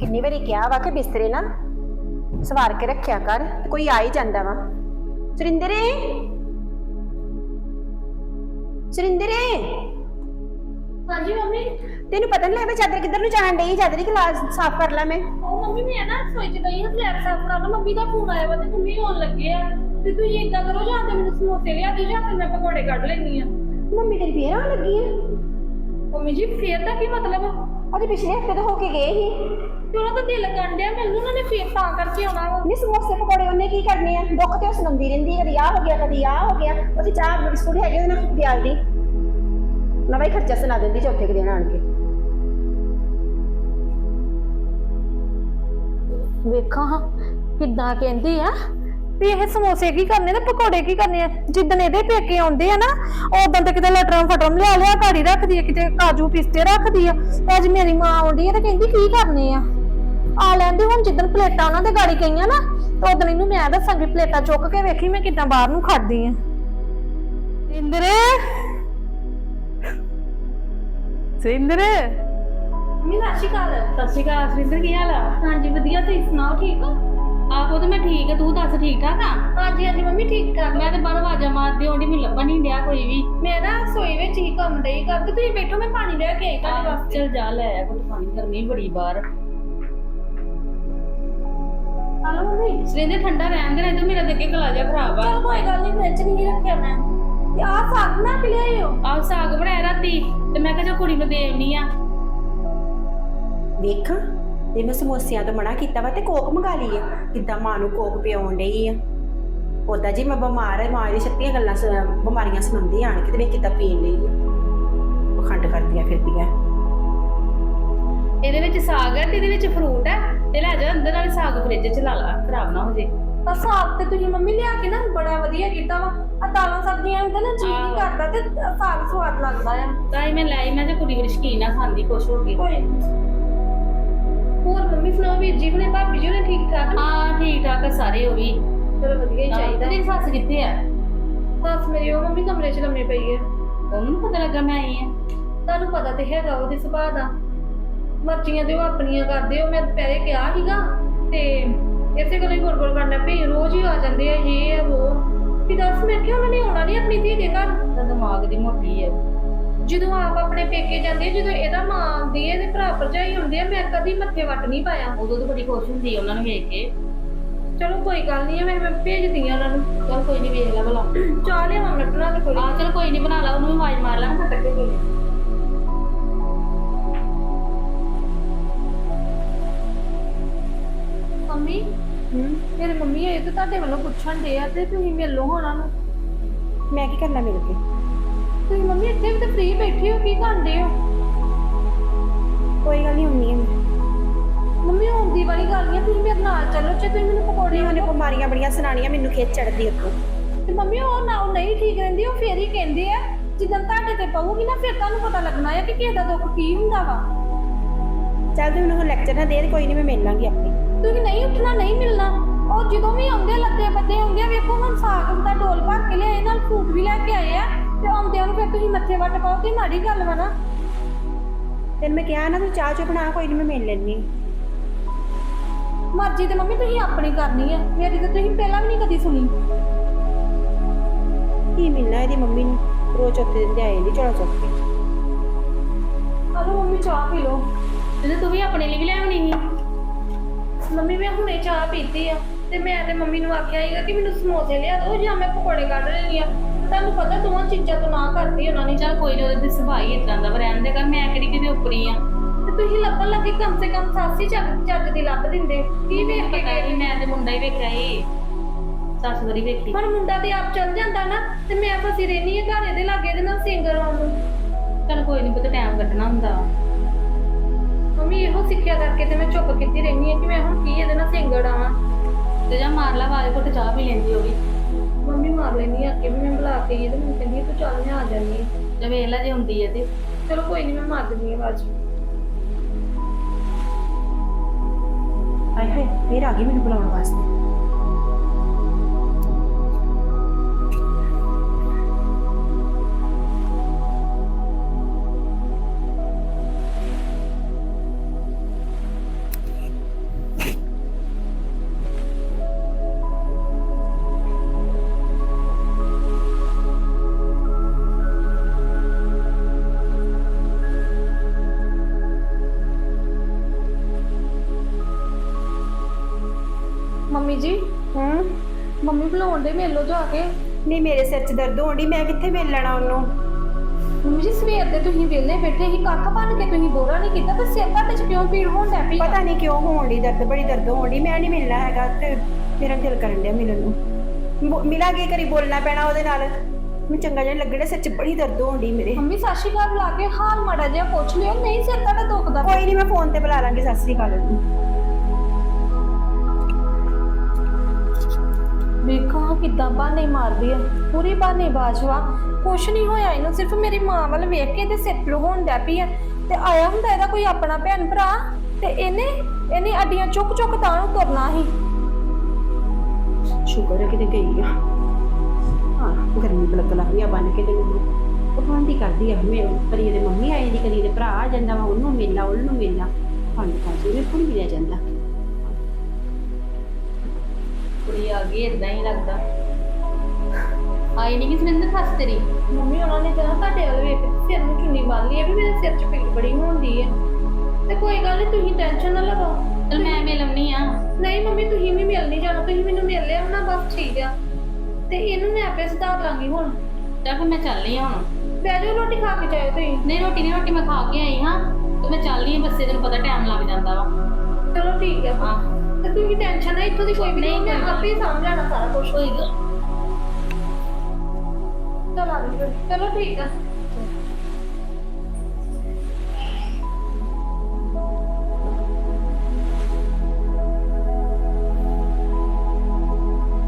ਕਿੰਨੀ ਵਾਰੀ ਕਿਹਾ ਵਾ ਕਿ ਬਿਸਤਰੇ ਨਾ ਸਵਾਰ ਕੇ ਰੱਖਿਆ ਕਰ ਕੋਈ ਆ ਹੀ ਜਾਂਦਾ ਵਾ। ਸੁਰਿੰਦਰੇ ਸੁਰਿੰਦਰੇ ਹਾਂਜੀ ਮੰਮੀ। ਤੈਨੂੰ ਪਤਾ ਨਹੀਂ ਲੱਗਦਾ ਚਾਦਰ ਕਿੱਧਰ ਨੂੰ ਜਾਣ ਡਈ ਚਾਦਰ ਦੀ ਕਲਾਸ ਸਾਫ਼ ਕਰ ਲਾ ਮੈਂ। ਉਹ ਮੰਮੀ ਮੈਂ ਨਾ ਰਸੋਈ ਚ ਗਈ ਹਾਂ ਫਲੈਟ ਸਾਫ਼ ਕਰਨ ਮੰਮੀ ਦਾ ਫੋਨ ਆਇਆ ਵਾ ਤੇ ਮੰਮੀ ਆਉਣ ਲੱਗੇ ਆ। ਤੇ ਤੁਸੀਂ ਏਦਾਂ ਕਰੋ ਜਾਂ ਤੇ ਮੈਨੂੰ ਸਮੋਸੇ ਲਿਆ ਦਿਓ ਜਾਂ ਫਿਰ ਮੈਂ ਪਕੌੜੇ ਕੱਢ ਲੈਣੀ ਆ ਮੰਮੀ ਤੇਰੀ ਫੇਰ ਆਉਣ ਲੱਗੀ ਹੈ ਮੰਮੀ ਜੀ ਫੇਰ ਦਾ ਕੀ ਮਤਲਬ? ਉਹਦੇ ਪਿਛਲੇ ਹਫ਼ਤੇ ਤਾਂ ਹੋ ਕੇ ਗਏ ਸੀ। ਤੇ ਉਹਨਾਂ ਦਾ ਦਿਲ ਕਰਨ ਡਿਆ ਮੈਨੂੰ ਉਹਨਾਂ ਨੇ ਫੇਰ ਤਾਂ ਕਰਕੇ ਆਉਣਾ ਵਾ। ਨਹੀਂ ਸਮੋਸੇ ਪਕੌੜੇ ਉਹਨੇ ਕੀ ਕਰਨੇ ਆ? ਦੁੱਖ ਤੇ ਉਹ ਸੁਣਾਉਂਦੀ ਰਹਿੰਦੀ ਕਦੀ ਆ ਹੋ ਗਿਆ ਕਦੀ ਆ ਹੋ ਗਿਆ। ਉਹਦੀ ਚਾਹ ਬਿਸਕੁਟ ਹੈਗੇ ਉਹਦੇ ਨਾਲ ਪਿਆਲ ਦੀ। ਨਵਾਂ ਹੀ ਖਰਚਾ ਸੁਣਾ ਦਿੰਦੀ ਚੌਥੇ ਕੁ ਦਿਨ ਆਣ ਕੇ। ਵੇਖਾਂ ਹਾਂ ਕਿੱਦਾਂ ਕਹਿੰਦੀ ਆ। ਵੀ ਇਹ ਸਮੋਸੇ ਕੀ ਕਰਨੇ ਤੇ ਪਕੌੜੇ ਕੀ ਕਰਨੇ ਆ? ਜਿੱਦਣ ਇਹਦੇ ਪੇਕੇ ਆਉਂਦੇ ਆ ਨਾ ਉਦੋਂ ਤੇ ਕਿਤੇ ਲਟਰਮ ਫਟਰਮ ਲਿਆ ਲਿਆ ਗਾੜੀ ਰੱਖਦੀ ਆ ਕਿਤੇ ਕਾਜੂ ਪਿਸਤੇ ਰੱਖਦੀ ਆ। ਤੇ ਅੱਜ ਮੇਰੀ ਮਾਂ ਆਉਂਦੀ ਆ ਤੇ ਕਹਿੰਦੀ ਕੀ ਕਰਨੇ ਆ? ਆ ਲੈਂਦੇ ਹੁਣ ਜਿੱਦਣ ਪਲੇਟਾਂ ਉਹਨਾਂ ਦੇ ਗਾੜੀ ਗਈਆਂ ਨਾ ਤੇ ਉਦੋਂ ਇਹਨੂੰ ਮੈਂ ਦੱਸਾਂਗੀ ਪਲੇਟਾਂ ਚੁੱਕ ਕੇ ਵੇਖੀ ਮੈਂ ਕਿੱਦਾਂ ਬਾਹਰ ਨੂੰ ਖੜਦੀ ਆ। ਸਿੰਦਰੇ! ਸਿੰਦਰੇ! ਸ਼੍ਰੀ ਅਕਾਲ। ਸਤਿ ਸ਼੍ਰੀ ਅਕਾਲ ਸਿੰਦਰ ਕੀ ਹਾਲ ਆ? ਹਾਂਜੀ ਵਧੀਆ ਤੁਸੀਂ ਸੁਣਾਓ ਠੀਕ ਹੋ? ਆਹੋ ਤੇ ਮੈਂ ਠੀਕ ਆ ਤੂੰ ਦੱਸ ਠੀਕ ਠਾਕ ਆ? ਹਾਂਜੀ ਹਾਂਜੀ ਮੰਮੀ ਠੀਕ ਠਾਕ। ਮੈਂ ਤੇ ਬਾਹਰ ਆਵਾਜ਼ਾਂ ਮਾਰਦੀ ਆਉਂਦੀ ਮੈਨੂੰ ਲੱਭਣ ਨਹੀਂ ਡਿਆ ਕੋਈ ਵੀ। ਮੈਂ ਨਾ ਰਸੋਈ ਵਿੱਚ ਹੀ ਕੰਮ ਡਈ ਕਰਦੇ ਤੁਸੀਂ ਬੈਠੋ ਮੈਂ ਪਾਣੀ ਲੈ ਕੇ ਆਈ ਤੁਹਾਡੇ ਵਾਸਤੇ। ਚਲ ਜਾ ਲੈ ਆ ਕੋਈ ਪਾਣੀ ਗਰਮੀ ਬੜੀ ਬਾਹਰ। Hello mummy. ਸਰਿੰਦੇ ਠੰਡਾ ਰਹਿਣ ਦੇ ਨਹੀਂ ਤਾਂ ਮੇਰਾ ਤੇ ਅੱਗੇ ਗਲਾ ਜਿਹਾ ਖਰਾਬ ਆ। ਚਲ ਕੋਈ ਗੱਲ ਨਹੀਂ ਫ੍ਰਿਜ ਨਹੀਂ ਰੱਖਿਆ ਮੈਂ? ਤੇ ਆਹ ਸਾਗ ਨਾ ਕਿ ਲਿਆਇਓ ਆਹ ਸਾਗ ਬਣਾਇਆ ਰਾਤੀ ਤੇ ਮੈਂ ਕਿਹਾ ਚੱਲ ਕੁੜੀ ਨੂੰ ਦੇ ਆਉਣੀ ਆ। ਵੇਖਾਂ ਤੇ ਮੈਂ ਸਮੋਸਿਆਂ ਤੋਂ ਮਨਾ ਕੀਤਾ ਵਾ ਤੇ ਕੋਕ ਮੰਗਾ ਲਈ ਆ। ਕਿੱਦਾਂ ਮਾਂ ਨੂੰ ਕੋਕ ਪਿਆਉਣ ਡਈ ਆ। ਉਦਾਂ ਜੀ ਮੈਂ ਬਿਮਾਰ ਆ ਮਾਂ ਦੀ ਛੱਤੀਆਂ ਗੱਲਾਂ ਸੁਣ- ਬਿਮਾਰੀਆਂ ਸੁਣਾਉਂਦੀ ਆਣ ਕੇ ਤੇ ਵੇਖ ਕਿੱਦਾਂ ਪੀਣ ਲਈ ਆ। ਪਖੰਡ ਕਰਦੀਆਂ ਫਿਰਦੀਆਂ ਇਹਦੇ ਵਿੱਚ ਸਾਗ ਹੈ ਤੇ ਇਹਦੇ ਵਿੱਚ ਫਰੂਟ ਹੈ ਫ੍ਰਿਜ 'ਚ ਲਾ ਲਾ ਖਰਾਬ ਨਾ ਹੋ ਜੇ ਤਾਂ ਸਾਗ ਤੇ ਤੁਸੀਂ ਮੰਮੀ ਲਿਆ ਕੇ ਨਾ ਬੜਾ ਵਧੀਆ ਕੀਤਾ ਵਾ ਆ ਦਾਲਾਂ ਸਬਜ਼ੀਆਂ ਹੁੰਦਾ ਨਾ ਜੀ ਨਹੀਂ ਕਰਦਾ ਤੇ ਸਾਗ ਸਵਾਦ ਲੱਗਦਾ ਆ ਤਾਂ ਹੀ ਮੈਂ ਲਈ ਮੈਂ ਤੇ ਕੁੜੀ ਬੜੀ ਸ਼ਕੀਨ ਆ ਖਾਂਦੀ ਖੁਸ਼ ਹੋ ਗਈ ਕੋਈ ਨੀ। ਹੋਰ ਮੰਮੀ ਸੁਣਾਓ ਵੀਰ ਜੀ ਹੁਣੇ ਭਾਬੀ ਜੀ ਹੁਣੇ ਠੀਕ ਠਾਕ ਨੇ ਹਾਂ ਠੀਕ ਠਾਕ ਆ ਸਾਰੇ ਉਹ ਵੀ ਚਲੋ ਵਧੀਆ ਹੀ ਚਾਹੀਦਾ ਤੇਰੀ ਸੱਸ ਕਿੱਥੇ ਆ ਬਸ ਮੇਰੀ ਉਹ ਮੰਮੀ ਕਮਰੇ 'ਚ ਲੰਮੇ ਪਈ ਹੈ ਉਹਨੂੰ ਨੀ ਪਤਾ ਲੱਗਾ ਮੈਂ ਆਈ ਆ ਤੁਹਾਨੂੰ ਪਤਾ ਤੇ ਹੈਗਾ ਉਹਦੇ ਸੁਭਾਅ ਦਾ ਮਰਜ਼ੀਆਂ ਤੇ ਉਹ ਆਪਣੀਆਂ ਕਰਦੇ ਉਹ ਮੈਂ ਦੁਪਹਿਰੇ ਕਿਹਾ ਸੀਗਾ ਤੇ ਇਸੇ ਗੱਲੋਂ ਹੀ ਗੁਰਗੁਰ ਕਰਨਾ ਪਈ। ਰੋਜ਼ ਹੀ ਆ ਜਾਂਦੇ ਆ ਇਹ ਆ ਉਹ। ਵੀ ਦੱਸ ਮੈਂ ਕਿਹਾ ਉਹਨਾਂ ਨੇ ਆਉਣਾ ਨਹੀਂ ਆਪਣੀ ਧੀ ਦੇ ਘਰ? ਤਾਂ ਦਿਮਾਗ ਦੀ ਮੋਟੀ ਆ। ਜਦੋਂ ਆਪ ਆਪਣੇ ਪੇਕੇ ਜਾਂਦੇ ਆ, ਜਦੋਂ ਇਹਦਾ ਮਾਂ ਆਉਂਦੀ ਹੈ ਤੇ ਭਰਾ ਭਰਜਾਈ ਹੁੰਦੇ ਆ ਮੈਂ ਕਦੀ ਮੱਥੇ ਵੱਟ ਨਹੀਂ ਪਾਇਆ। ਉਦੋਂ ਤਾਂ ਬੜੀ ਖੁਸ਼ ਹੁੰਦੀ ਆ ਉਹਨਾਂ ਨੂੰ ਵੇਖ ਕੇ। ਚਲੋ ਕੋਈ ਗੱਲ ਨਹੀਂ ਮੈਂ ਮੈਂ ਭੇਜਦੀ ਆ ਉਹਨਾਂ ਨੂੰ। ਚਲ ਕੋਈ ਨਹੀਂ ਵੇਖ ਲੈ ਭਲਾ। ਚਾਹ ਲਿਆਵਾਂ ਮੈਂ ਬਣਾ ਕੇ ਕੋਈ ਆ ਚਲ ਕੋਈ ਨਹੀਂ ਬਣਾ ਲਾ ਉਹਨੂੰ ਵੀ ਆਵਾਜ਼ ਮਾਰ ਲਾ। ਮੈਂ ਕੱਟੇ ਕੋਈ ਨੀ। ਮੇਰੇ ਮੰਮੀ ਇਹ ਤਾਂ ਤੁਹਾਡੇ ਵੱਲੋਂ ਪੁੱਛਣ ਦੇ ਆ ਤੇ ਤੁਸੀਂ ਮਿਲ ਉਹਨਾਂ ਨੂੰ ਮੈਂ ਕੀ ਕਰਨਾ ਮਿਲ ਕੇ ਤੁਸੀਂ ਮੰਮੀ ਇੱਥੇ ਵੀ ਤਾਂ ਫ੍ਰੀ ਬੈਠੇ ਹੋ ਕੀ ਕਰਦੇ ਹੋ? ਕੋਈ ਗੱਲ ਨਹੀਂ ਹੁੰਨੀ ਹੈ ਮੰਮੀ ਹੁੰਦੀ ਵਾਲੀ ਗੱਲ ਨਹੀਂ ਆ, ਤੁਸੀਂ ਮੇਰੇ ਨਾਲ ਚੱਲੋ ਜੇ ਤੁਸੀਂ ਮੈਨੂੰ ਪਕੌੜੇ ਉਹਨੇ ਬਿਮਾਰੀਆਂ ਬੜੀਆਂ ਸੁਣਾਣੀਆਂ ਮੈਨੂੰ ਖੇਚ ਚੜਦੀ ਉੱਤੋਂ ਤੇ ਮੰਮੀ ਉਹ ਨਾ ਉਹ ਨਹੀਂ ਠੀਕ ਰਹਿੰਦੀ ਉਹ ਫੇਰ ਹੀ ਕਹਿੰਦੇ ਆ ਜਿੱਦਾਂ ਤੁਹਾਡੇ ਤੇ ਪਊਗੀ ਨਾ ਫਿਰ ਤੁਹਾਨੂੰ ਪਤਾ ਲੱਗਣਾ ਹੈ ਕਿ ਕਿਸੇ ਦਾ ਦੁੱਖ ਕੀ ਹੁੰਦਾ ਵਾ। ਚੱਲ ਤੂੰ ਮੈਨੂੰ ਲੈਕਚਰ ਨਾ ਦੇ ਤੇ ਕੋਈ ਨਹੀਂ ਮੈਂ ਮਿਲ ਲਾਂਗੀ ਆਪੇ। ਤੁਸੀਂ ਨਹੀਂ ਉੱਠਣਾ ਨਹੀਂ ਮਿਲਣਾ। ਉਹ ਜਦੋਂ ਵੀ ਆਉਂਦੇ ਲੱਦੇ ਬੱਦੇ ਆਉਂਦੇ ਆ ਵੇਖੋ ਹੁਣ ਸਾਗ ਦਾ ਢੋਲ ਭਰ ਕੇ ਲਿਆਏ ਨਾਲ ਫਰੂਟ ਵੀ ਲੈ ਕੇ ਆਏ ਆ ਤੇ ਆਉਂਦਿਆਂ ਨੂੰ ਫਿਰ ਤੁਸੀਂ ਮੱਥੇ ਵੱਟ ਪਾਓ ਤੇ ਮਾੜੀ ਗੱਲ ਵਾ ਨਾ। ਤੈਨੂੰ ਮੈਂ ਕਿਹਾ ਨਾ ਤੂੰ ਚਾਹ ਚੋ ਬਣਾ ਕੋਈ ਨਹੀਂ ਮੈਂ ਮਿਲ ਲੈਣੀ ਮਰਜ਼ੀ ਤੇ ਮੰਮੀ ਤੁਸੀਂ ਆਪਣੀ ਕਰਨੀ ਆ। ਮੇਰੀ ਤਾਂ ਤੁਸੀਂ ਪਹਿਲਾਂ ਵੀ ਨਹੀਂ ਕਦੀ ਸੁਣੀ। ਕੀ ਮਿਲਣਾ ਇਹਦੀ ਮੰਮੀ ਨੂੰ? ਰੋਜ਼ ਚੌਥੇ ਦਿਨ ਜਾਏ ਨਹੀਂ ਚੜਾ ਚੁੱਕ ਕੇ। ਹਲੋ ਮੰਮੀ ਚਾਹ ਪੀ ਲਓ। ਤੇ ਤੂੰ ਵੀ ਆਪਣੇ ਲਈ ਵੀ ਲਿਆਉਣੀ ਸੀ। ਮੰਮੀ ਮੈਂ ਹੁਣੇ ਚਾਹ ਪੀਤੀ ਆ ਤੇ ਮੈਂ ਤੇ ਮੰਮੀ ਨੂੰ ਆਖਿਆ ਸੀਗਾ ਕਿ ਮੈਨੂੰ ਸਮੋਸੇ ਲਿਆ ਦਿਓ ਜਾਂ ਮੈਂ ਪਕੌੜੇ ਕੱਢ ਲੈਣੀ ਆ। ਤੇ ਤੁਹਾਨੂੰ ਪਤਾ ਦੋਵਾਂ ਚੀਜ਼ਾਂ ਤੋਂ ਨਾ ਕਰਦੀ ਉਹਨਾਂ ਨੇ ਚੱਲ ਕੋਈ ਨਹੀਂ ਉਹਦੇ ਸੁਭਾਅ ਹੀ ਇਦਾਂ ਦਾ ਵਾ, ਰਹਿਣ ਦੇ ਕਰ ਮੈਂ ਕਿਹੜੀ ਕਿਤੇ ਉੱਪਰੀ ਆ। ਤੇ ਤੁਸੀਂ ਲੱਭਣ ਲੱਗੇ ਕਮ ਸੇ ਕਮ ਸਾਸੀ ਚੱਜ ਚੱਜ ਦੀ ਲੱਭ ਦਿੰਦੇ। ਕੀ ਵੇਖ ਕੇ ਪਤਾ ਗਏ? ਮੈਂ ਤੇ ਮੁੰਡਾ ਹੀ ਵੇਖਿਆ ਏ ਸੱਸ ਵਰੀ ਵੇਖੀ। ਹੁਣ ਮੁੰਡਾ ਤੇ ਆਪ ਚੱਲ ਜਾਂਦਾ ਨਾ ਤੇ ਮੈਂ ਫਸੀ ਰਹਿਣੀ ਆ ਘਰ ਇਹਦੇ ਲਾਗੇ ਇਹਦੇ ਨਾਲ ਸਿੰਗਰ ਨੂੰ। ਚੱਲ ਕੋਈ ਨਹੀਂ ਪੁੱਤ ਟਾਈਮ ਕੱਢਣਾ ਹੁੰਦਾ। ਮੰਮੀ ਇਹੋ ਸਿੱਖਿਆ ਕਰਕੇ ਤੇ ਮੈਂ ਚੁੱਪ ਕੀਤੀ ਰਹਿਣੀ ਆ ਕਿ ਮੈਂ ਹੁਣ ਕੀ ਇਹਦੇ ਨਾਲ ਸਿੰਗਰ ਆਵਾਂ। ਤੇ ਜਾਂ ਮਾਰ ਲਾ ਆਵਾਜ਼ ਘੁੱਟ ਚਾਹ ਪੀ ਲੈਂਦੀ ਉਹ ਵੀ ਮੰਮੀ ਮਾਰ ਲੈਣੀ ਆ ਕਿ ਵੀ ਮੈਂ ਬੁਲਾ ਕੇ ਗਈ ਤੇ ਮੈਨੂੰ ਕਹਿੰਦੀ ਤੂੰ ਚੱਲ ਮੈਂ ਆ ਜਾਨੀ ਆ ਜੇ ਵੇਖ ਲੈ ਜੇ ਹੁੰਦੀ ਹੈ ਤੇ। ਚਲੋ ਕੋਈ ਨਹੀਂ ਮੈਂ ਮਾਰ ਦਿੰਦੀ ਆ ਆਵਾਜ਼। ਹਾਏ ਹਾਏ ਫੇਰ ਆ ਗਈ ਮੈਨੂੰ ਬੁਲਾਉਣ ਵਾਸਤੇ। ਨੂੰ ਬੁਲਾਉਣ ਦੇ ਮਿਲ ਲਓ ਜਾ ਕੇ। ਨਹੀਂ ਮੇਰੇ ਸਿਰ 'ਚ ਦਰਦ ਹੋਣ ਡਈ ਮੈਂ ਕਿੱਥੇ ਮਿਲ ਲੈਣਾ ਉਹਨੂੰ? ਮੰਮੀ ਜੀ ਸਵੇਰ ਦੇ ਤੁਸੀਂ ਵਿਹਲੇ ਬੈਠੇ ਸੀ ਕੱਖ ਭੰਨ ਕੇ ਤੁਸੀਂ ਬੋਰਾ ਨਹੀਂ ਕੀਤਾ ਤੇ ਸਿਰ ਤੁਹਾਡੇ ਚ ਕਿਉਂ ਪੀੜ ਹੋਣ ਡੈ ਪਈ ਆ? ਪਤਾ ਨਹੀਂ ਕਿਉਂ ਹੋਣ ਡਈ ਦਰਦ ਬੜੀ ਦਰਦ ਹੋਣ ਡਈ ਮੈਂ ਨਹੀਂ ਮਿਲਣਾ ਹੈਗਾ ਤੇ ਮੇਰਾ ਦਿਲ ਕਰਨ ਡਿਆ ਮਿਲਣ ਨੂੰ। ਬੋ- ਮਿਲਾਂਗੇ ਕਰੀ ਬੋਲਣਾ ਪੈਣਾ ਉਹਦੇ ਨਾਲ? ਮੈਨੂੰ ਚੰਗਾ ਜਿਹਾ ਲੱਗਣਾ ਸਿਰ 'ਚ ਬੜੀ ਦਰਦ ਹੋਣ ਡਈ ਮੇਰੇ। ਮੰਮੀ ਸਤਿ ਸ਼੍ਰੀ ਅਕਾਲ ਬੁਲਾ ਕੇ ਹਾਲ ਮਾੜਾ ਜਿਹਾ ਪੁੱਛ ਲਿਓ ਨਹੀਂ ਸਿਰ ਤੁਹਾਡਾ ਦੁਖਦਾ। ਕੋਈ ਨਹੀਂ ਮੈਂ ਫੋਨ ਤੇ ਬੁਲਾ ਲਾਂਗੀ ਸਤਿ ਸ੍ਰੀ ਅਕਾਲ। ਨੂੰ ਵੇਖਾਂ ਕਿੱਦਾਂ ਬਾਨੇ ਮਾਰਦੀ ਆ। ਪੂਰੀ ਬਾਨੇ ਬਾਜਵਾ ਕੁਛ ਨਹੀਂ ਹੋਇਆ ਇਹਨੂੰ, ਸਿਰਫ ਮੇਰੀ ਮਾਂ ਵੱਲ ਵੇਖ ਕੇ ਤੇ ਸਿਰ ਹੋਣ ਡੈ ਪਈ ਆ। ਤੇ ਆਇਆ ਹੁੰਦਾ ਇਹਦਾ ਕੋਈ ਆਪਣਾ ਭੈਣ ਭਰਾ? ਤੇ ਇਹਨੇ ਇਹਨੇ ਅੱਡੀਆਂ ਚੁੱਕ ਚੁੱਕ ਤਾਂ ਨੂੰ ਤੁਰਨਾ ਸੀ। ਸ਼ੁਕਰ ਹੈ ਕਿਤੇ ਗਈ ਆ। ਹਾਂ, ਗਰਮੀ ਬਲਕ ਲੱਗੀ ਆ ਬੰਨ ਕੇ ਤੇ ਮੈਨੂੰ। ਪਖਾਂਦੀ ਕਰਦੀ ਆ ਮੈਂ। ਕਦੀ ਇਹਦੇ ਮੰਮੀ ਆਈ ਦੀ ਕਦੀ, ਇਹਦੇ ਭਰਾ ਆ ਜਾਂਦਾ ਵਾ, ਉਹਨੂੰ ਮੇਲਾ ਉਹਨੂੰ ਮੇਲਾ ਪੰਜ ਪੰਜ ਉਹਨੇ ਕੋਲ ਮਿਲਿਆ ਜਾਂਦਾ। ਕੁੜੀ ਆ ਗਈ ਇਦਾਂ ਹੀ ਲੱਗਦਾ। ਆਈ ਨਹੀਂ ਕਿ ਸੁਰਿੰਦਰ ਫਸ ਤੇਰੀ? ਮੰਮੀ ਉਹਨਾਂ ਨੇ ਕਿਹਾ ਤੁਹਾਡੇ ਵੱਲ ਵੇਖ ਕੇ ਸਿਰ ਨੂੰ ਚੁੰਨੀ ਬੰਨ ਲਈ ਆ ਵੀ ਮੇਰੇ ਸਿਰ 'ਚ ਪੀੜ ਬੜੀ ਹੁੰਦੀ ਹੈ ਤੇ ਕੋਈ ਗੱਲ ਨਹੀਂ ਤੁਸੀਂ ਟੈਨਸ਼ਨ ਨਾ ਲਵੋ। ਚਲ ਮੈਂ ਮਿਲਮਨੀ ਆ। ਨਹੀਂ ਮੰਮੀ ਤੁਸੀਂ ਨਹੀਂ ਜਾਣਾ ਤੁਸੀਂ ਮੈਨੂੰ ਮਿਲ ਲਿਆ ਨਾ ਬਸ ਠੀਕ ਆ। ਤੇ ਇਹਨੂੰ ਮੈਂ ਆਪੇ ਸੁਧਾਰ ਲਾਂਗੀ ਹੁਣ। ਚੱਲ ਫਿਰ ਮੈਂ ਚੱਲਨੀ ਆ ਹੁਣ। ਬਹਿ ਜਾਓ ਰੋਟੀ ਖਾ ਕੇ ਜਾਇਓ ਤੁਸੀਂ। ਨਹੀਂ ਰੋਟੀ ਨਹੀਂ ਰੋਟੀ ਮੈਂ ਖਾ ਕੇ ਆਈ ਹਾਂ। ਤੇ ਮੈਂ ਚੱਲਨੀ ਆ ਬੱਸੇ ਤੈਨੂੰ ਪਤਾ ਟਾਈਮ ਲੱਗ ਜਾਂਦਾ ਵਾ। ਚਲੋ ਠੀਕ ਹੈ ਹਾਂ। ਤੇ ਤੁਸੀਂ ਟੈਨਸ਼ਨ ਨਾ ਇੱਥੋਂ ਦੀ ਕੋਈ ਵੀ ਨਹੀਂ ਮੈਂ ਆਪੇ ਹੀ ਸਮਝ ਲੈਣਾ ਸਾਰਾ ਕੁਝ ਹੋਏਗਾ ਚਲ ਆ ਜਾਓ ਚਲੋ ਠੀਕ ਆ